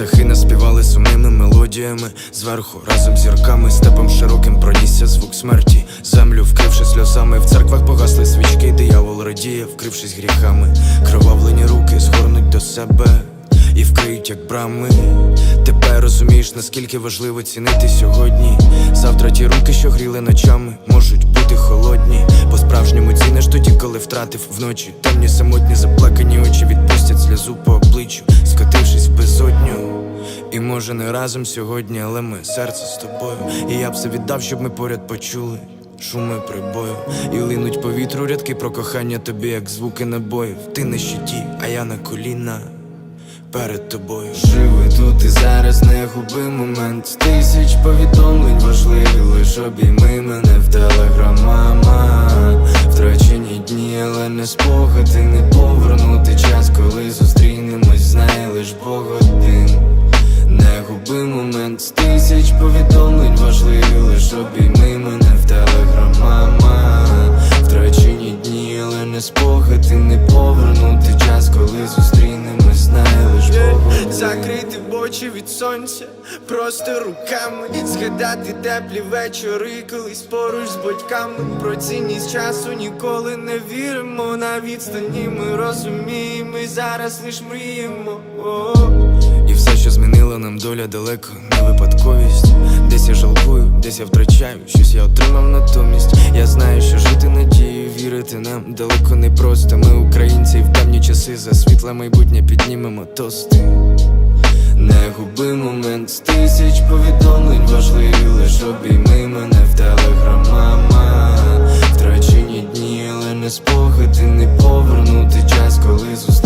птахи наспівали сумними мелодіями Зверху разом зірками, степом широким пронісся звук смерті. Землю вкривши сльозами, в церквах погасли свічки, диявол радіє, вкрившись гріхами. Кровавлені руки згорнуть до себе і вкриють, як брами. Тепер розумієш, наскільки важливо цінити сьогодні. Завтра ті руки, що гріли ночами, можуть бути холодні. По-справжньому ціниш тоді, коли втратив вночі. Темні самотні заплакані очі відпустять сльозу по обличчю, скотившись безодню. І може не разом сьогодні, але ми серце з тобою. І я б все віддав, щоб ми поряд почули. Шуми прибою і линуть по вітру рядки про кохання тобі, як звуки набоїв. Ти на щиті, а я на коліна перед тобою. Живи тут і зараз не губи момент. Тисяч повідомлень важливі, лиш обійми мене в телеграм, мама Втрачені дні, але не спогади, не повернути час, коли зустрінемось, знає лиш Бог один. Не спогади, не повернути час, коли зустрінемось, лиш Бог один. Закрити очі від сонця, просто руками Згадати теплі вечори, колись поруч з батьками Про цінність часу ніколи не віримо На відстані ми розуміємо, і зараз лиш мріємо О. І все, що змінила нам доля далеко, не випадковість. Нам далеко не просто. Ми, українці, в темні часи за світле майбутнє піднімемо тости. Не губи момент з тисяч повідомлень важливі, лиш обійми мене в телеграм, мама Втрачені дні, але не спогади, не повернути час, коли зустрінемось,